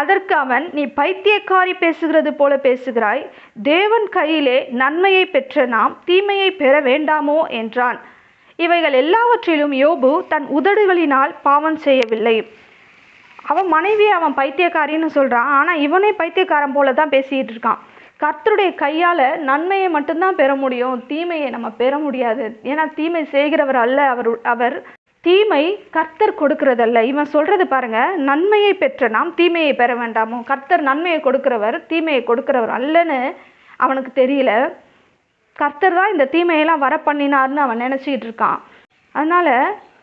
அதற்கு அவன் நீ பைத்தியக்காரி பேசுகிறது போல பேசுகிறாய். தேவன் கையிலே நன்மையை பெற்ற நாம் தீமையை பெற வேண்டாமோ? என்றான். இவைகள் எல்லாவற்றிலும் யோபு தன் உதடுகளினால் பாவம் செய்யவில்லை. அவன் மனைவியை அவன் பைத்தியக்காரின்னு சொல்கிறான் ஆனால் இவனே பைத்தியக்காரன் போல தான் பேசிகிட்டு இருக்கான். கர்த்தருடைய கையால் நன்மையை மட்டும்தான் பெற முடியும் தீமையை நம்ம பெற முடியாது. ஏன்னா தீமை செய்கிறவர் அல்ல அவர் அவர் தீமை கர்த்தர் கொடுக்கறதல்ல. இவன் சொல்றது பாருங்க நன்மையை பெற்ற நாம் தீமையை பெற வேண்டாமோ? கர்த்தர் நன்மையை கொடுக்கிறவர் தீமையை கொடுக்கிறவர் அல்லன்னு அவனுக்கு தெரியல. கர்த்தர் தான் இந்த தீமையெல்லாம் வர பண்ணினார்னு அவன் நினச்சிக்கிட்டு இருக்கான். அதனால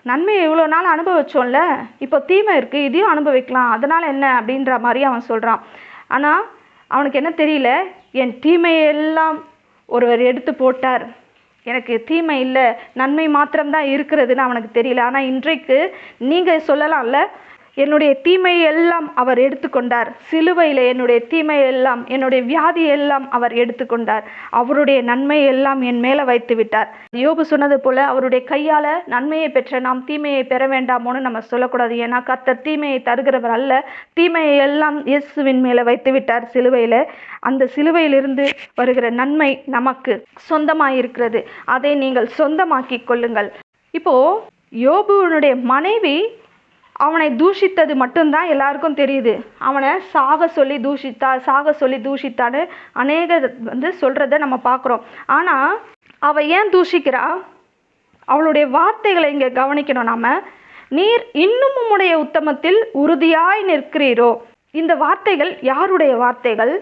நன்மையை இவ்வளோ நாள் அனுபவிச்சோம்ல இப்போ தீமை இருக்குது இதையும் அனுபவிக்கலாம். அதனால் என்ன அப்படின்ற மாதிரி அவன் சொல்கிறான் ஆனால் அவனுக்கு என்ன தெரியல? என் தீமையெல்லாம் ஒருவர் எடுத்து போட்டார். எனக்கு தீமை இல்லை நன்மை மாத்திரம்தான் இருக்கிறதுன்னு அவனுக்கு தெரியல. ஆனால் இன்றைக்கு நீங்கள் சொல்லலாம்ல என்னுடைய தீமை எல்லாம் அவர் எடுத்துக்கொண்டார். சிலுவையில் என்னுடைய தீமை எல்லாம் என்னுடைய வியாதி எல்லாம் அவர் எடுத்துக்கொண்டார். அவருடைய நன்மை எல்லாம் என் மேலே வைத்து விட்டார். யோபு சொன்னது போல அவருடைய கையால் நன்மையை பெற்ற நாம் தீமையை பெற வேண்டாமோன்னு நம்ம சொல்லக்கூடாது. ஏன்னா கத்தர் தீமையை தருகிறவர் அல்ல. தீமையை எல்லாம் இயேசுவின் மேலே வைத்து விட்டார் சிலுவையில். அந்த சிலுவையிலிருந்து வருகிற நன்மை நமக்கு சொந்தமாயிருக்கிறது. அதை நீங்கள் சொந்தமாக்கி கொள்ளுங்கள். இப்போ யோபுவனுடைய மனைவி அவனை தூஷித்தது மட்டும்தான் எல்லாருக்கும் தெரியுது. அவனை சாக சொல்லி தூஷித்தா சாக சொல்லி தூஷித்தான்னு அநேக வந்து சொல்கிறத நம்ம பார்க்குறோம். ஆனால் அவள் ஏன் தூஷிக்கிறா? அவளுடைய வார்த்தைகளை இங்கே கவனிக்கணும் நாம். நீர் இன்னும் உம்முடைய உத்தமத்தில் உறுதியாய் நிற்கிறீரோ? இந்த வார்த்தைகள் யாருடைய வார்த்தைகள்?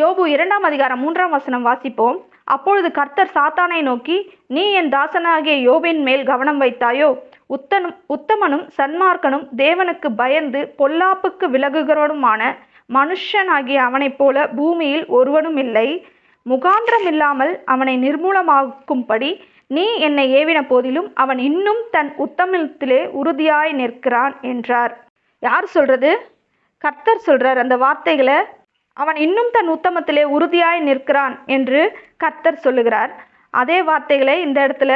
யோபு இரண்டாம் அதிகாரம் மூன்றாம் வசனம் வாசிப்போம். அப்பொழுது கர்த்தர் சாத்தானை நோக்கி நீ என் தாசனாகிய யோபின் மேல் கவனம் வைத்தாயோ? உத்தனும் உத்தமனும் சன்மார்க்கனும் தேவனுக்கு பயந்து பொல்லாப்புக்கு விலகுகிறவனுமான மனுஷனாகிய அவனைப் போல பூமியில் ஒருவனும் இல்லை. முகாந்திரம் இல்லாமல் அவனை நிர்மூலமாக்கும்படி நீ என்னை ஏவின போதிலும் அவன் இன்னும் தன் உத்தமத்திலே உறுதியாய் நிற்கிறான் என்றார். யார் சொல்றது? கர்த்தர் சொல்றார் அந்த வார்த்தைகளை. அவன் இன்னும் தன் உத்தமத்திலே உறுதியாய் நிற்கிறான் என்று கர்த்தர் சொல்லுகிறார். அதே வார்த்தைகளை இந்த இடத்துல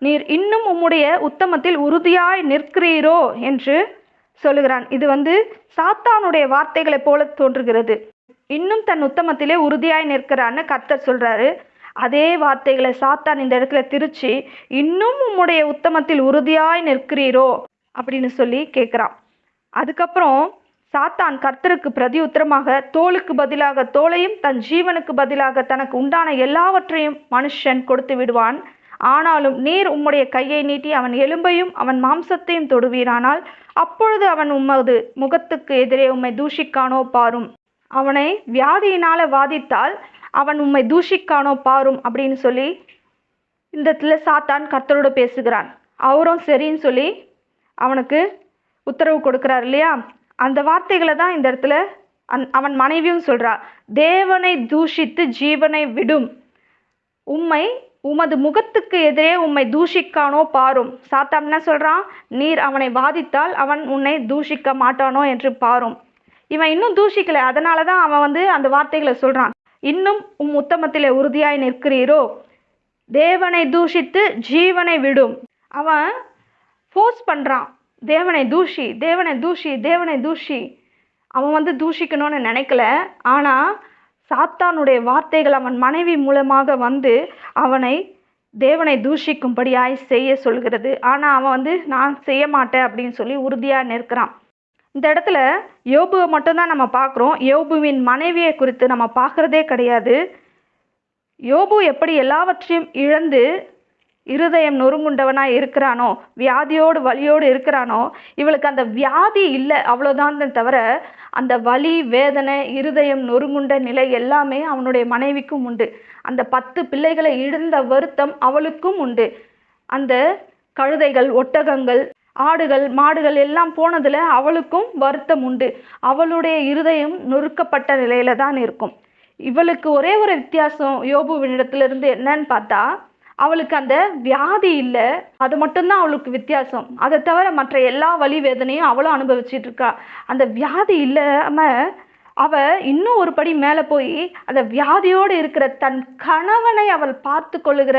நீர் இன்னும் உம்முடைய உத்தமத்தில் உறுதியாய் நிற்கிறீரோ என்று சொல்லுகிறான். இது வந்து சாத்தானுடைய வார்த்தைகளைப் போல தோன்றுகிறது. இன்னும் தன் உத்தமத்திலே உறுதியாய் நிற்கிறான்னு கர்த்தர் சொல்றாரு. அதே வார்த்தைகளை சாத்தான் இந்த இடத்துல திருச்சி இன்னும் உம்முடைய உத்தமத்தில் உறுதியாய் நிற்கிறீரோ? அப்படின்னு சொல்லி கேட்குறான். அதுக்கப்புறம் சாத்தான் கர்த்தருக்கு பிரதி உத்தரமாக தோலுக்கு பதிலாக தோலையும் தன் ஜீவனுக்கு பதிலாக தனக்கு உண்டான எல்லாவற்றையும் மனுஷன் கொடுத்து விடுவான். ஆனாலும் நீர் உம்முடைய கையை நீட்டி அவன் எலும்பையும் அவன் மாம்சத்தையும் தொடுவீரானால் அப்பொழுது அவன் உமது முகத்துக்கு எதிரே உம்மை தூஷிக்கானோ பாரும். அவனை வியாதியினால வாதித்தால் அவன் உம்மை தூஷிக்கானோ பாரும் அப்படின்னு சொல்லி இந்த இடத்துல சாத்தான் கர்த்தரோடு பேசுகிறான். அவரும் சரின்னு சொல்லி அவனுக்கு உத்தரவு கொடுக்குறார் இல்லையா? அந்த வார்த்தைகளை தான் இந்த இடத்துல அந் அவன் மனைவியும் சொல்கிறா தேவனை தூஷித்து ஜீவனை விடும். உம்மை உமது முகத்துக்கு எதிரே உம்மை தூஷிக்கானோ பாரும். சாத்தான் என்ன சொல்கிறான் நீர் அவனை வாதித்தால் அவன் உன்னை தூஷிக்க மாட்டானோ என்று பாரும். இவன் இன்னும் தூஷிக்கலை. அதனால தான் அவன் வந்து அந்த வார்த்தைகளை சொல்கிறான் இன்னும் உம் உத்தமத்திலே உறுதியாய் நிற்கிறீரோ? தேவனை தூஷித்து ஜீவனை விடும். அவன் ஃபோர்ஸ் பண்ணுறான் தேவனை தூஷி தேவனை தூஷி தேவனை தூஷி. அவன் வந்து தூஷிக்கணும்னு நினைக்கல. ஆனால் சாத்தானுடைய வார்த்தைகள் அவன் மனைவி மூலமாக வந்து அவனை தேவனை தூஷிக்கும்படியாய் செய்ய சொல்கிறது. ஆனால் அவன் வந்து நான் செய்ய மாட்டேன் அப்படின்னு சொல்லி உறுதியாக நிற்கிறான். இந்த இடத்துல யோபுவை மட்டும்தான் நம்ம பார்க்குறோம். யோபுவின் மனைவியை குறித்து நம்ம பார்க்குறதே கிடையாது. யோபு எப்படி எல்லாவற்றையும் இழந்து இருதயம் நொறுங்குண்டவனாக இருக்கிறானோ? வியாதியோடு வலியோடு இருக்கிறானோ? இவளுக்கு அந்த வியாதி இல்லை அவ்வளோதான் தவிர அந்த வலி வேதனை இருதயம் நொறுங்குண்ட நிலை எல்லாமே அவனுடைய மனைவிக்கும் உண்டு. அந்த பத்து பிள்ளைகளை இழந்த வருத்தம் அவளுக்கும் உண்டு. அந்த கழுதைகள் ஒட்டகங்கள் ஆடுகள் மாடுகள் எல்லாம் போனதில் அவளுக்கும் வருத்தம் உண்டு. அவளுடைய இருதயம் நொறுக்கப்பட்ட நிலையில தான் இருக்கும். இவளுக்கு ஒரே ஒரு வித்தியாசம் யோபுவினிடத்திலிருந்து என்னன்னு பார்த்தா அவளுக்கு அந்த வியாதி இல்லை அது மட்டும்தான் அவளுக்கு வித்தியாசம். அதை தவிர மற்ற எல்லா வழி வேதனையும் அவளும் அனுபவிச்சிட்டு இருக்கா. அந்த வியாதி இல்லாமல் அவ இன்னும் ஒரு படி மேலே போய் அந்த வியாதியோடு இருக்கிற தன் கணவனை அவள் பார்த்து கொள்ளுகிற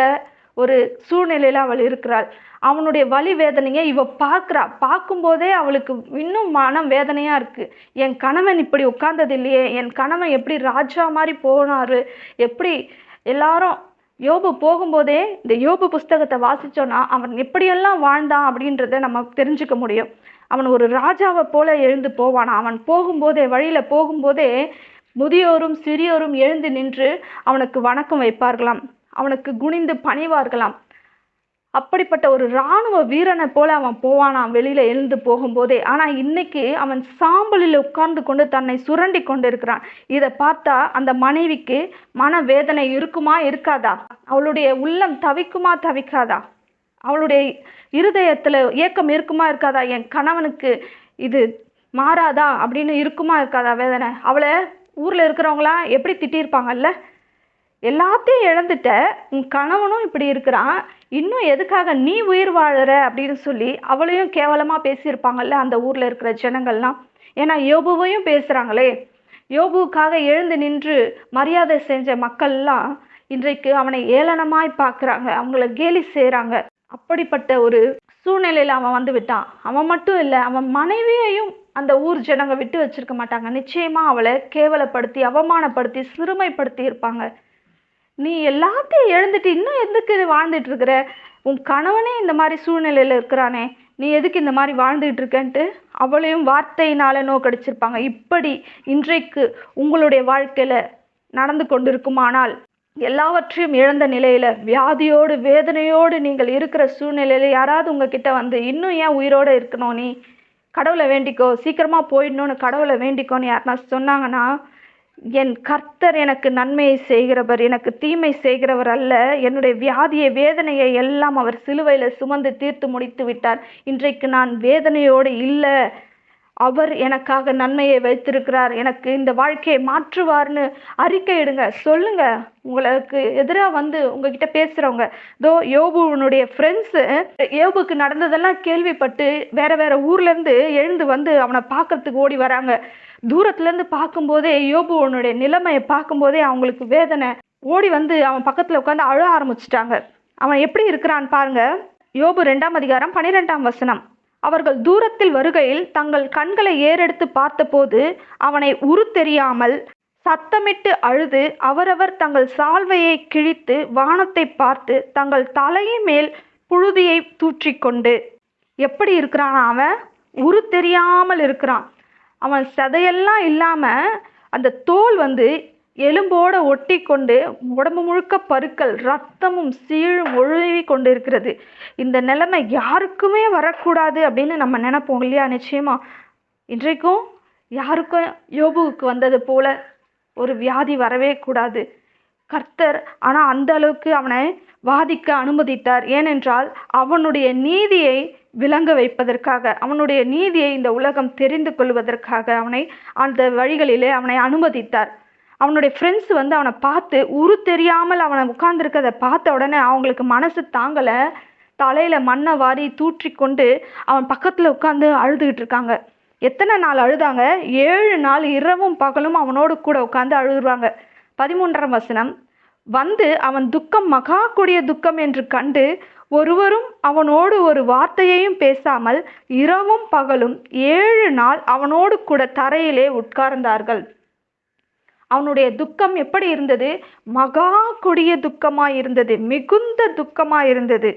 ஒரு சூழ்நிலையில் அவள் இருக்கிறாள். அவனுடைய வலி வேதனையை இவ பார்க்குறா. பார்க்கும்போதே அவளுக்கு இன்னும் மனம் வேதனையாக இருக்குது என் கணவன் இப்படி உட்கார்ந்தது இல்லையே என் கணவன் எப்படி ராஜா மாதிரி போனாரு எப்படி எல்லாரும் யோபு போகும்போதே இந்த யோபு புஸ்தகத்தை வாசிச்சோன்னா அவன் எப்படியெல்லாம் வாழ்ந்தான் அப்படின்றத நம்ம தெரிஞ்சுக்க முடியும். அவன் ஒரு ராஜாவை போல எழுந்து போவானா? அவன் போகும்போதே வழியில் போகும்போதே முதியோரும் சிறியோரும் எழுந்து நின்று அவனுக்கு வணக்கம் வைப்பார்களாம். அவனுக்கு குனிந்து பணிவார்களாம். அப்படிப்பட்ட ஒரு இராணுவ வீரனை போல அவன் போவானாம் வெளியில எழுந்து போகும்போதே. ஆனா இன்னைக்கு அவன் சாம்பலில் உட்கார்ந்து கொண்டு தன்னை சுரண்டி கொண்டு இருக்கிறான் இதை பார்த்தா அந்த மனைவிக்கு மன வேதனை இருக்குமா இருக்காதா? அவளுடைய உள்ளம் தவிக்குமா தவிக்காதா? அவளுடைய இருதயத்துல ஏக்கம் இருக்குமா இருக்காதா? என் கணவனுக்கு இது மாறாதா? அப்படின்னு இருக்குமா இருக்காதா வேதனை? அவளை ஊர்ல இருக்கிறவங்களாம் எப்படி திட்டியிருப்பாங்கல்ல? எல்லாத்தையும் இழந்துட்ட உன் கணவனும் இப்படி இருக்கிறான் இன்னும் எதுக்காக நீ உயிர் வாழற அப்படின்னு சொல்லி அவளையும் கேவலமா பேசியிருப்பாங்கல்ல அந்த ஊர்ல இருக்கிற ஜனங்கள்லாம். ஏன்னா யோபுவையும் பேசுறாங்களே. யோபுவுக்காக எழுந்து நின்று மரியாதை செஞ்ச மக்கள்லாம் இன்றைக்கு அவனை ஏளனமாய் பார்க்குறாங்க அவங்கள கேலி செய்கிறாங்க அப்படிப்பட்ட ஒரு சூழ்நிலையில் அவன் வந்து விட்டான். அவன் மட்டும் இல்லை அவன் மனைவியையும் அந்த ஊர் ஜனங்க விட்டு வச்சிருக்க மாட்டாங்க. நிச்சயமாக அவளை கேவலப்படுத்தி அவமானப்படுத்தி சிறுமைப்படுத்தி இருப்பாங்க. நீ எல்லாத்தையும் இழந்துட்டு இன்னும் எதுக்கு வாழ்ந்துட்டு இருக்கிற? உன் கணவனே இந்த மாதிரி சூழ்நிலையில் இருக்கிறானே. நீ எதுக்கு இந்த மாதிரி வாழ்ந்துகிட்டு இருக்கன்ட்டு? அவளையும் வார்த்தையினால நோக்கடிச்சிருப்பாங்க. இப்படி இன்றைக்கு உங்களுடைய வாழ்க்கையில் நடந்து கொண்டிருக்குமானால் எல்லாவற்றையும் இழந்த நிலையில வியாதியோடு வேதனையோடு நீங்கள் இருக்கிற சூழ்நிலையில யாராவது உங்ககிட்ட வந்து இன்னும் ஏன் உயிரோட இருக்கணும் நீ? கடவுளை வேண்டிக்கோ சீக்கிரமா போயிடணும்னு கடவுளை வேண்டிக்கோன்னு யாருன்னா சொன்னாங்கன்னா என் கர்த்தர் எனக்கு நன்மையை செய்கிறவர் எனக்கு தீமை செய்கிறவர் அல்ல. என்னுடைய வியாதியை வேதனையை எல்லாம் அவர் சிலுவையில் சுமந்து தீர்த்து முடித்து விட்டார். இன்றைக்கு நான் வேதனையோடு இல்லை. அவர் எனக்காக நன்மையை வைத்திருக்கிறார். எனக்கு இந்த வாழ்க்கையை மாற்றுவார்னு அறிக்கையிடுங்க சொல்லுங்க. உங்களுக்கு எதிராக வந்து உங்ககிட்ட பேசுகிறவங்க தோ யோபுவனுடைய ஃப்ரெண்ட்ஸு யோபுக்கு நடந்ததெல்லாம் கேள்விப்பட்டு வேற வேற ஊர்லேருந்து எழுந்து வந்து அவனை பார்க்கறதுக்கு ஓடி வராங்க. தூரத்துலேருந்து பார்க்கும்போதே யோபுவனுடைய நிலைமையை பார்க்கும்போதே அவங்களுக்கு வேதனை. ஓடி வந்து அவன் பக்கத்தில் உட்காந்து அழ ஆரம்பிச்சிட்டாங்க. அவன் எப்படி இருக்கிறான் பாருங்க. யோபு ரெண்டாம் அதிகாரம் பன்னிரெண்டாம் வசனம். அவர்கள் தூரத்தில் வருகையில் தங்கள் கண்களை ஏறெடுத்து பார்த்தபோது அவனை உரு தெரியாமல் சத்தமிட்டு அழுது அவரவர் தங்கள் சால்வையை கிழித்து வானத்தை பார்த்து தங்கள் தலையின் மேல் புழுதியை தூற்றிக்கொண்டு எப்படி இருக்கிறான் அவன்? உரு தெரியாமல் இருக்கிறான். அவன் சதையெல்லாம் இல்லாமல் அந்த தோல் வந்து எலும்போட ஒட்டி கொண்டு உடம்பு முழுக்க பருக்கள் ரத்தமும் சீழும் ஒழுகி கொண்டு இருக்கிறது இந்த நிலைமை யாருக்குமே வரக்கூடாது அப்படின்னு நம்ம நினைப்போம் இல்லையா? நிச்சயமா. இன்றைக்கும் யாருக்கும் யோபுவுக்கு வந்தது போல ஒரு வியாதி வரவே கூடாது. கர்த்தர் ஆனால் அந்த அளவுக்கு அவனை வாதிக்க அனுமதித்தார். ஏனென்றால் அவனுடைய நீதியை விளங்க வைப்பதற்காக அவனுடைய நீதியை இந்த உலகம் தெரிந்து கொள்வதற்காக அவனை அந்த வழிகளிலே அவனை அனுமதித்தார். அவனுடைய ஃப்ரெண்ட்ஸ் வந்து அவனை பார்த்து உரு தெரியாமல் அவனை உட்கார்ந்துருக்கதை பார்த்த உடனே அவங்களுக்கு மனசு தாங்கலை. தலையில் மண்ணை வாரி தூற்றி கொண்டு அவன் பக்கத்தில் உட்காந்து அழுதுகிட்டு இருக்காங்க. எத்தனை நாள் அழுதாங்க? ஏழு நாள் இரவும் பகலும் அவனோடு கூட உட்காந்து அழுகுறாங்க பதிமூன்றாம் வசனம். வந்து அவன் துக்கம் மகா கொடிய துக்கம் என்று கண்டு ஒருவரும் அவனோடு ஒரு வார்த்தையையும் பேசாமல் இரவும் பகலும் ஏழு நாள் அவனோடு கூட தரையிலே உட்கார்ந்தார்கள். அவனுடைய துக்கம் எப்படி இருந்தது? மகா கொடிய துக்கமாக இருந்தது மிகுந்த துக்கமாக இருந்தது.